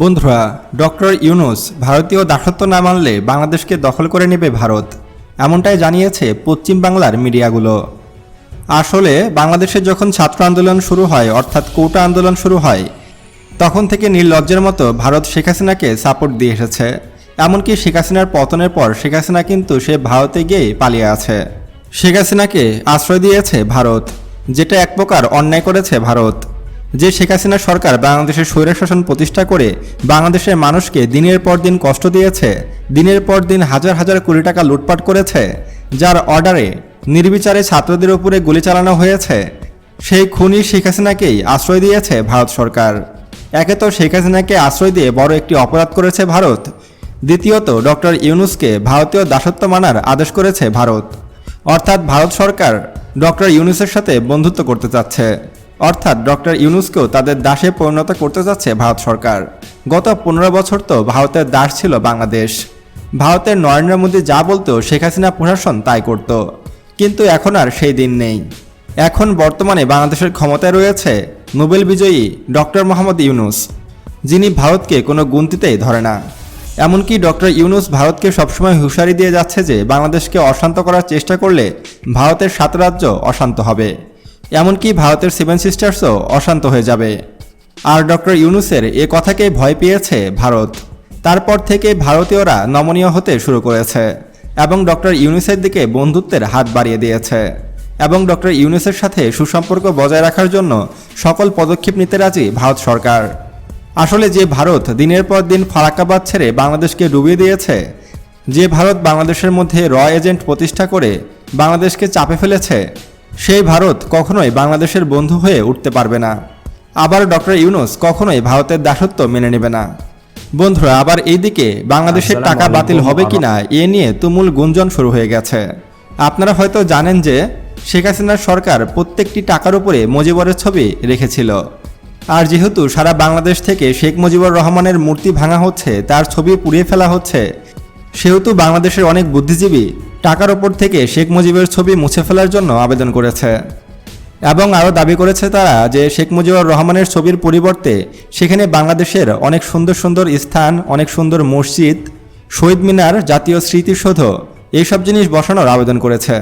বন্ধুরা, ডক্টর ইউনুস ভারতীয় দাসত্ব না মানলে বাংলাদেশকে দখল করে নেবে ভারত, এমনটাই জানিয়েছে পশ্চিম বাংলার মিডিয়াগুলো। আসলে বাংলাদেশে যখন ছাত্র আন্দোলন শুরু হয়, অর্থাৎ কোটা আন্দোলন শুরু হয়, তখন থেকে নির্লজ্জের মতো ভারত শেখ হাসিনাকে সাপোর্ট দিয়ে এসেছে। এমনকি শেখ হাসিনার পতনের পর শেখ হাসিনা কিন্তু সে ভারতে গিয়ে পালিয়ে আছে। শেখ হাসিনাকে আশ্রয় দিয়েছে ভারত, যেটা এক প্রকার অন্যায় করেছে ভারত। যে শেখ হাসিনা সরকার বাংলাদেশের স্বৈরশাসন প্রতিষ্ঠা করে বাংলাদেশের মানুষকে দিনের পর দিন কষ্ট দিয়েছে, দিনের পর দিন হাজার হাজার কোটি টাকা লুটপাট করেছে, যার অর্ডারে নির্বিচারে ছাত্রদের উপরে গুলি চালানো হয়েছে, সেই খুনি শেখ হাসিনাকেই আশ্রয় দিয়েছে ভারত সরকার। একে তো শেখ হাসিনাকে আশ্রয় দিয়ে বড় একটি অপরাধ করেছে ভারত। দ্বিতীয়ত, ডক্টর ইউনুসকে ভারতীয় দাসত্ব মানার আদেশ করেছে ভারত। অর্থাৎ ভারত সরকার ডক্টর ইউনুসের সাথে বন্ধুত্ব করতে চাচ্ছে। অর্থাৎ ডক্টর ইউনুসকেও তাদের দাসে পরিণত করতে চাচ্ছে ভারত সরকার। গত পনেরো বছর তো ভারতের দাস ছিল বাংলাদেশ। ভারতের নরেন্দ্র মোদী যা বলতো শেখ হাসিনা প্রশাসন তাই করত। কিন্তু এখন আর সেই দিন নেই। এখন বর্তমানে বাংলাদেশের ক্ষমতায় রয়েছে নোবেল বিজয়ী ডক্টর মোহাম্মদ ইউনুস, যিনি ভারতকে কোনো গুনতিতেই ধরে না। এমনকি ডক্টর ইউনুস ভারতকে সবসময় হুঁশিয়ারি দিয়ে যাচ্ছে যে বাংলাদেশকে অশান্ত করার চেষ্টা করলে ভারতের সাত রাজ্য অশান্ত হবে। এমনকি ভারতের সেভেন সিস্টার্সও অশান্ত হয়ে যাবে। আর ডক্টর ইউনুসের এ কথাকে ভয় পেয়েছে ভারত। তারপর থেকে ভারতীয়রা নমনীয় হতে শুরু করেছে এবং ডক্টর ইউনুসের দিকে বন্ধুত্বের হাত বাড়িয়ে দিয়েছে এবং ডক্টর ইউনুসের সাথে সুসম্পর্ক বজায় রাখার জন্য সকল পদক্ষেপ নিতে রাজি ভারত সরকার। আসলে যে ভারত দিনের পর দিন ফারাক্কাবাদ ছেড়ে বাংলাদেশকে ডুবিয়ে দিয়েছে, যে ভারত বাংলাদেশের মধ্যে র এজেন্ট প্রতিষ্ঠা করে বাংলাদেশকে চাপে ফেলেছে সেই ভারত কখনোই বাংলাদেশের বন্ধু হয়ে উঠতে পারবে না। আবার ডক্টর ইউনুস কখনোই ভারতের দাসত্ব মেনে নেবে না। বন্ধুরা আবার এইদিকে বাংলাদেশের টাকা বাতিল হবে কিনা এ নিয়ে তুমুল গুঞ্জন শুরু হয়ে গেছে। আপনারা হয়তো জানেন যে শেখ হাসিনার সরকার প্রত্যেকটি টাকার উপরে মুজিবরের ছবি রেখেছিল। আর যেহেতু সারা বাংলাদেশ থেকে শেখ মুজিবুর রহমানের মূর্তি ভাঙা হচ্ছে তার ছবি পুড়িয়ে ফেলা হচ্ছে সেহেতু বাংলাদেশের অনেক বুদ্ধিজীবী টাকার ওপর থেকে শেখ মুজিবের ছবি মুছে ফেলার জন্য আবেদন করেছে। এবং আরও দাবি করেছে তারা যে শেখ মুজিবুর রহমানের ছবির পরিবর্তে সেখানে বাংলাদেশের অনেক সুন্দর সুন্দর স্থান, অনেক সুন্দর মসজিদ, শহীদ মিনার, জাতীয় স্মৃতিসৌধ, এইসব জিনিস বসানোর আবেদন করেছে।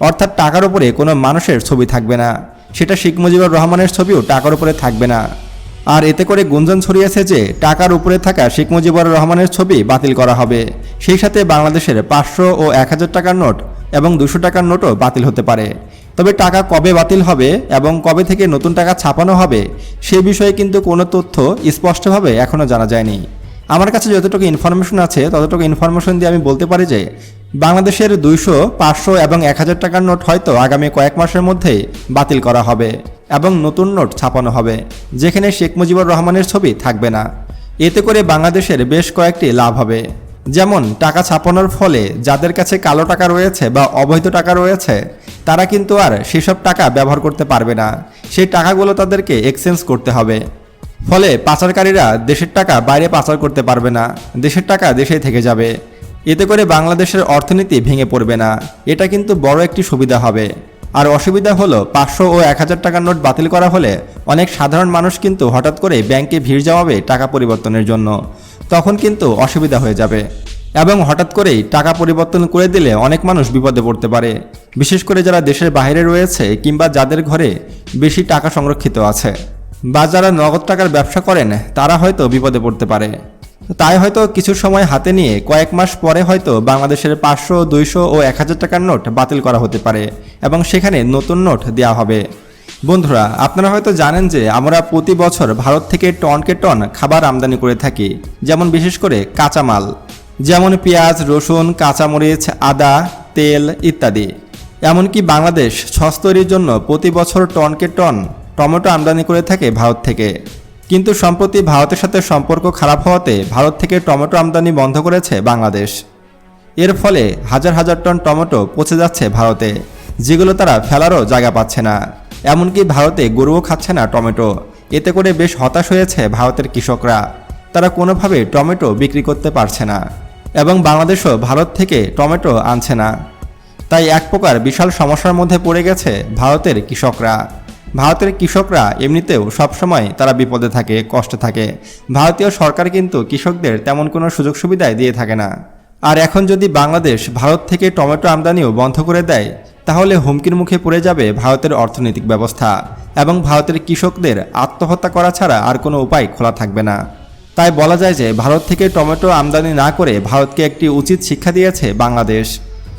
অর্থাৎ টাকার উপরে কোনো মানুষের ছবি থাকবে না। সেটা শেখ মুজিবুর রহমানের ছবিও টাকার উপরে থাকবে না। আর এতে করে গুঞ্জন ছড়িয়েছে যে, টাকার উপরে থাকা শেখ মুজিবুর রহমানের ছবি বাতিল করা হবে। সেই সাথে বাংলাদেশের পাঁচশো ও এক হাজার টাকার নোট এবং দুশো টাকার নোটও বাতিল হতে পারে। তবে টাকা কবে বাতিল হবে এবং কবে থেকে নতুন টাকা ছাপানো হবে, সে বিষয়ে কিন্তু কোনো তথ্য স্পষ্টভাবে এখনও জানা যায়নি। আমার কাছে যতটুকু ইনফরমেশন আছে, ততটুকু ইনফরমেশন দিয়ে আমি বলতে পারি যে, বাংলাদেশের দুইশো, পাঁচশো এবং এক হাজার টাকার নোট হয়তো আগামী কয়েক মাসের মধ্যেই বাতিল করা হবে। এবং নতুন নোট ছাপানো হবে, যেখানে শেখ মুজিবুর রহমানের ছবি থাকবে না। এতে করে বাংলাদেশের বেশ কয়েকটি লাভ হবে। যেমন, টাকা ছাপানোর ফলে যাদের কাছে কালো টাকা রয়েছে বা অবৈধ টাকা রয়েছে, তারা কিন্তু আর সেসব টাকা ব্যবহার করতে পারবে না। সেই টাকাগুলো তাদেরকে এক্সচেঞ্জ করতে হবে। ফলে পাচারকারীরা দেশের টাকা বাইরে পাচার করতে পারবে না, দেশের টাকা দেশেই থেকে যাবে। এতে করে বাংলাদেশের অর্থনীতি ভেঙে পড়বে না। এটা কিন্তু বড় একটি সুবিধা হবে। আর অসুবিধা হলো পাঁচশো ও এক হাজার টাকার নোট বাতিল করা হলে অনেক সাধারণ মানুষ কিন্তু হঠাৎ করে ব্যাংকে ভিড় জমাবে টাকা পরিবর্তনের জন্য। তখন কিন্তু অসুবিধা হয়ে যাবে। এবং হঠাৎ করেই টাকা পরিবর্তন করে দিলে অনেক মানুষ বিপদে পড়তে পারে। বিশেষ করে যারা দেশের বাইরে রয়েছে কিংবা যাদের ঘরে বেশি টাকা সংরক্ষিত আছে বা যারা নগদ টাকার ব্যবসা করেন, তারা হয়তো বিপদে পড়তে পারে। তাই হয়তো কিছু সময় হাতে নিয়ে কয়েক মাস পরে হয়তো বাংলাদেশের পাঁচশো, দুইশো ও এক হাজার টাকার নোট বাতিল করা হতে পারে এবং সেখানে নতুন নোট দেওয়া হবে। বন্ধুরা, আপনারা হয়তো জানেন যে আমরা প্রতি বছর ভারত থেকে টনকে টন খাবার আমদানি করে থাকি, যেমন বিশেষ করে কাঁচামাল, যেমন পেঁয়াজ, রসুন, কাঁচামরিচ, আদা, তেল ইত্যাদি। এমনকি বাংলাদেশ ছস তৈরির জন্য প্রতি বছর টনকে টন টমেটো আমদানি করে থাকে ভারত থেকে। কিন্তু সম্প্রতি ভারতের সাথে সম্পর্ক খারাপ হওয়াতে ভারত থেকে টমেটো আমদানি বন্ধ করেছে বাংলাদেশ। এর ফলে হাজার হাজার টন টমেটো পচে যাচ্ছে ভারতে, যেগুলো তারা ফেলারও জায়গা পাচ্ছে না। এমনকি ভারতে গরুও খাচ্ছে না টমেটো। এতে করে বেশ হতাশ হয়েছে ভারতের কৃষকরা। তারা কোনোভাবে টমেটো বিক্রি করতে পারছে না এবং বাংলাদেশও ভারত থেকে টমেটো আনছে না। তাই এক প্রকার বিশাল সমস্যার মধ্যে পড়ে গেছে ভারতের কৃষকরা। ভারতের কৃষকরা এমনিতেও সবসময় তারা বিপদে থাকে, কষ্টে থাকে। ভারতীয় সরকার কিন্তু কৃষকদের তেমন কোনো সুযোগ সুবিধাই দিয়ে থাকে না। আর এখন যদি বাংলাদেশ ভারত থেকে টমেটো আমদানিও বন্ধ করে দেয়, তাহলে হুমকির মুখে পড়ে যাবে ভারতের অর্থনৈতিক ব্যবস্থা এবং ভারতের কৃষকদের আত্মহত্যা করা ছাড়া আর কোনো উপায় খোলা থাকবে না। তাই বলা যায় যে ভারত থেকে টমেটো আমদানি না করে ভারতকে একটি উচিত শিক্ষা দিয়েছে বাংলাদেশ।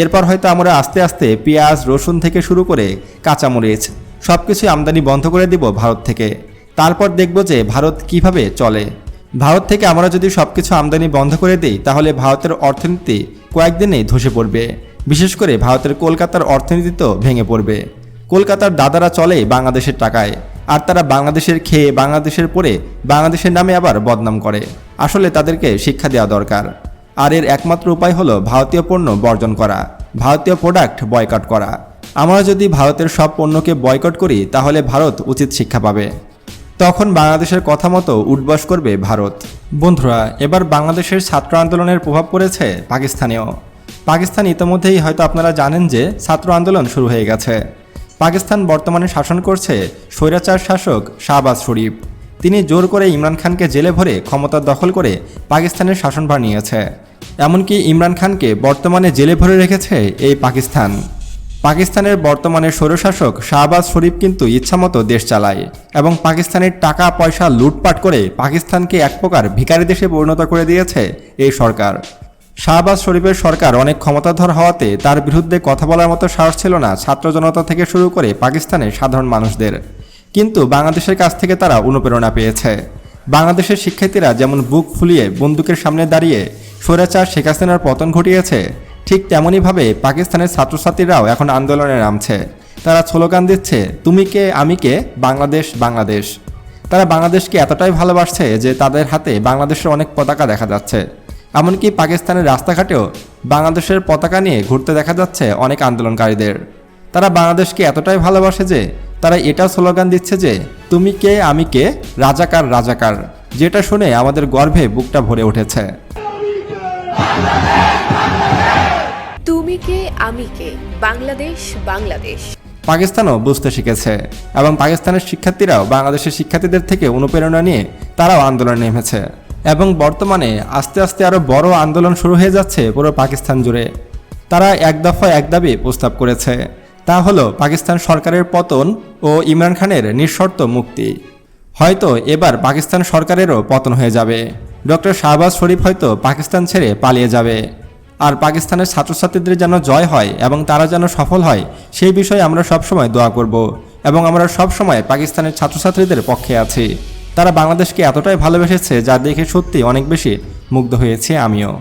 এরপর হয়তো আমরা আস্তে আস্তে পেঁয়াজ, রসুন থেকে শুরু করে কাঁচামরিচ সব কিছুই আমদানি বন্ধ করে দিব ভারত থেকে। তারপর দেখব যে ভারত কীভাবে চলে। ভারত থেকে আমরা যদি সব কিছু আমদানি বন্ধ করে দিই, তাহলে ভারতের অর্থনীতি কয়েকদিনেই ধসে পড়বে। বিশেষ করে ভারতের কলকাতার অর্থনীতি তো ভেঙে পড়বে। কলকাতার দাদারা চলে বাংলাদেশের টাকায়, আর তারা বাংলাদেশের খেয়ে বাংলাদেশের পরে বাংলাদেশের নামে আবার বদনাম করে। আসলে তাদেরকে শিক্ষা দেওয়া দরকার। আর এর একমাত্র উপায় হলো ভারতীয় পণ্য বর্জন করা, ভারতীয় প্রোডাক্ট বয়কট করা। আমরা যদি ভারতের সব পণ্যকে বয়কট করি, তাহলে ভারত উচিত শিক্ষা পাবে। তখন বাংলাদেশের কথা মতো উঠবাস করবে ভারত। বন্ধুরা, এবার বাংলাদেশের ছাত্র আন্দোলনের প্রভাব পড়েছে পাকিস্তানেও। পাকিস্তান ইতিমধ্যেই হয়তো আপনারা জানেন যে ছাত্র আন্দোলন শুরু হয়ে গেছে। পাকিস্তান বর্তমানে শাসন করছে স্বৈরাচার শাসক শাহবাজ শরীফ। তিনি জোর করে ইমরান খানকে জেলে ভরে ক্ষমতা দখল করে পাকিস্তানের শাসনভার নিয়েছে। এমনকি ইমরান খানকে বর্তমানে জেলে ভরে রেখেছে এই পাকিস্তান। পাকিস্তানের বর্তমানে স্বৈরশাসক শাহবাজ শরীফ কিন্তু ইচ্ছামতো দেশ চালায় এবং পাকিস্তানের টাকা পয়সা লুটপাট করে পাকিস্তানকে এক প্রকার ভিখারি দেশে পরিণত করে দিয়েছে এই সরকার। শাহবাজ শরীফের সরকার অনেক ক্ষমতাধর হওয়াতে তার বিরুদ্ধে কথা বলার মতো সাহস ছিল না ছাত্র জনতা থেকে শুরু করে পাকিস্তানের সাধারণ মানুষদের। কিন্তু বাংলাদেশের কাছ থেকে তারা অনুপ্রেরণা পেয়েছে। বাংলাদেশের শিক্ষার্থীরা যেমন বুক ফুলিয়ে বন্দুকের সামনে দাঁড়িয়ে স্বৈরাচার শেখ হাসিনার পতন ঘটিয়েছে ঠিক তেমনইভাবে পাকিস্তানের ছাত্রছাত্রীরাও এখন আন্দোলনে নামছে। তারা স্লোগান দিচ্ছে, তুমি কে, আমি কে? বাংলাদেশ বাংলাদেশ। তারা বাংলাদেশকে এতটাই ভালোবাসছে যে তাদের হাতে বাংলাদেশের অনেক পতাকা দেখা যাচ্ছে। এমনকি পাকিস্তানের রাস্তাঘাটেও বাংলাদেশের পতাকা নিয়ে ঘুরতে দেখা যাচ্ছে অনেক আন্দোলনকারীদের। তারা বাংলাদেশকে এতটাই ভালোবাসে যে তারা এটা স্লোগান দিচ্ছে যে, তুমি কে, আমি কে? রাজাকার রাজাকার। যেটা শুনে আমাদের গর্ভে বুকটা ভরে উঠেছে। কে, আমি কে? বাংলাদেশ বাংলাদেশ। পাকিস্তানও বুঝতে শিখেছে এবং পাকিস্তানের শিক্ষার্থীরাও বাংলাদেশের শিক্ষার্থীদের থেকে অনুপ্রেরণা নিয়ে তারাও আন্দোলনে নেমেছে এবং বর্তমানে আস্তে আস্তে আরও বড় আন্দোলন শুরু হয়ে যাচ্ছে পুরো পাকিস্তান জুড়ে। তারা এক দফা এক দাবি প্রস্তাব করেছে, তা হলো পাকিস্তান সরকারের পতন ও ইমরান খানের নিঃশর্ত মুক্তি। হয়তো এবার পাকিস্তান সরকারেরও পতন হয়ে যাবে। ডক্টর শাহবাজ শরীফ হয়তো পাকিস্তান ছেড়ে পালিয়ে যাবে। আর পাকিস্তানের ছাত্রছাত্রীদের যেন জয় হয় এবং তারা যেন সফল হয়, সেই বিষয়ে আমরা সবসময় দোয়া করব এবং আমরা সবসময় পাকিস্তানের ছাত্রছাত্রীদের পক্ষে আছি। তারা বাংলাদেশকে এতটাই ভালোবেসেছে যা দেখে সত্যি অনেক বেশি মুগ্ধ হয়েছে আমিও।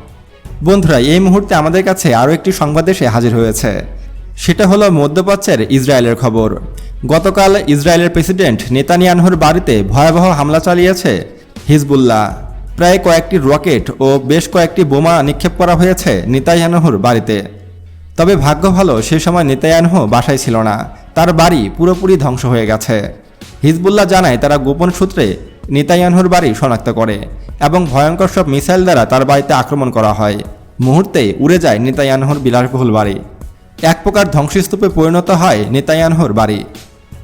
বন্ধুরা, এই মুহূর্তে আমাদের কাছে আরও একটি সংবাদ এসে হাজির হয়েছে। সেটা হলো মধ্যপ্রাচ্যের ইসরায়েলের খবর। গতকাল ইসরায়েলের প্রেসিডেন্ট নেতানিয়ানহুর বাড়িতে ভয়াবহ হামলা চালিয়েছে হিজবুল্লাহ। প্রায় কয়েকটি রকেট ও বেশ কয়েকটি বোমা নিক্ষেপ করা হয়েছে নেতানিয়ানহুর বাড়িতে। তবে ভাগ্য ভালো, সে সময় নেতায়ানহু বাসায় ছিল না। তার বাড়ি পুরোপুরি ধ্বংস হয়ে গেছে। হিজবুল্লাহ জানায়, তারা গোপন সূত্রে নেতায়ানহুর বাড়ি শনাক্ত করে এবং ভয়ঙ্কর সব মিসাইল দ্বারা তার বাড়িতে আক্রমণ করা হয়। মুহূর্তেই উড়ে যায় নেতায়ানহুর বিলাসবহুল বাড়ি। এক প্রকার ধ্বংসস্তূপে পরিণত হয় নেতায়ানহুর বাড়ি।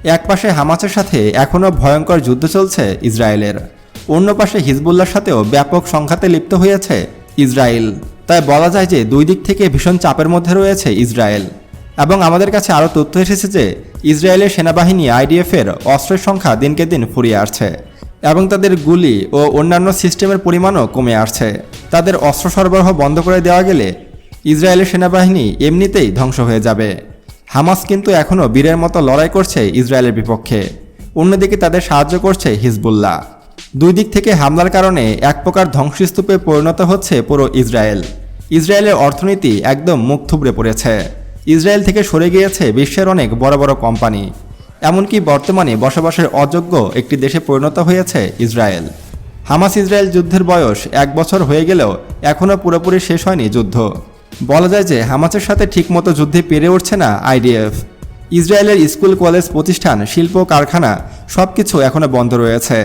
একপাশে হামাসের সাথে এখনও ভয়ঙ্কর যুদ্ধ চলছে ইসরায়েলের। অন্য পাশে হিজবুল্লার সাথেও ব্যাপক সংঘাতে লিপ্ত হয়েছে ইসরায়েল। তাই বলা যায় যে দুই দিক থেকে ভীষণ চাপের মধ্যে রয়েছে ইসরায়েল। এবং আমাদের কাছে আরও তথ্য এসেছে যে ইসরায়েলের সেনাবাহিনী আইডিএফের অস্ত্রের সংখ্যা দিনকে দিন ফুরিয়ে আসছে এবং তাদের গুলি ও অন্যান্য সিস্টেমের পরিমাণও কমে আসছে। তাদের অস্ত্র সরবরাহ বন্ধ করে দেওয়া গেলে ইসরায়েলের সেনাবাহিনী এমনিতেই ধ্বংস হয়ে যাবে। হামাস কিন্তু এখনও বীরের মতো লড়াই করছে ইসরায়েলের বিপক্ষে। অন্যদিকে তাদের সাহায্য করছে হিজবুল্লাহ। দুই দিক থেকে হামলার কারণে এক প্রকার ধ্বংসস্তূপে পরিণত হচ্ছে পুরো ইসরায়েল। ইসরায়েলের অর্থনীতি একদম মুখ থুবড়ে পড়েছে। ইসরায়েল থেকে সরে গিয়েছে বিশ্বের অনেক বড় বড় কোম্পানি। এমনকি বর্তমানে বসবাসের অযোগ্য একটি দেশে পরিণত হয়েছে ইসরায়েল। হামাস ইসরায়েল যুদ্ধের বয়স এক বছর হয়ে গেলেও এখনও পুরোপুরি শেষ হয়নি যুদ্ধ। বলা যায় যে হামাসের সাথে ঠিকমতো যুদ্ধে পেরে উঠছে না আইডিএফ। ইসরায়েলের স্কুল, কলেজ, প্রতিষ্ঠান, শিল্প, কারখানা সব কিছু এখনও বন্ধ রয়েছে।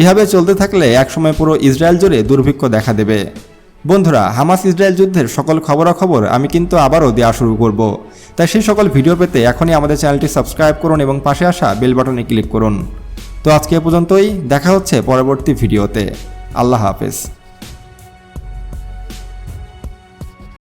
এভাবে চলতে থাকলে একসময় পুরো ইসরায়েল জুড়ে দুর্ভিক্ষ দেখা দেবে। বন্ধুরা, হামাস ইসরায়েল যুদ্ধের সকল খবরাখবর আমি কিন্তু আবারও দেওয়া শুরু করব। তাই সেই সকল ভিডিও পেতে এখনই আমাদের চ্যানেলটি সাবস্ক্রাইব করুন এবং পাশে আসা বেল বাটনে ক্লিক করুন। তো আজকে পর্যন্তই, দেখা হচ্ছে পরবর্তী ভিডিওতে। আল্লাহ হাফেজ।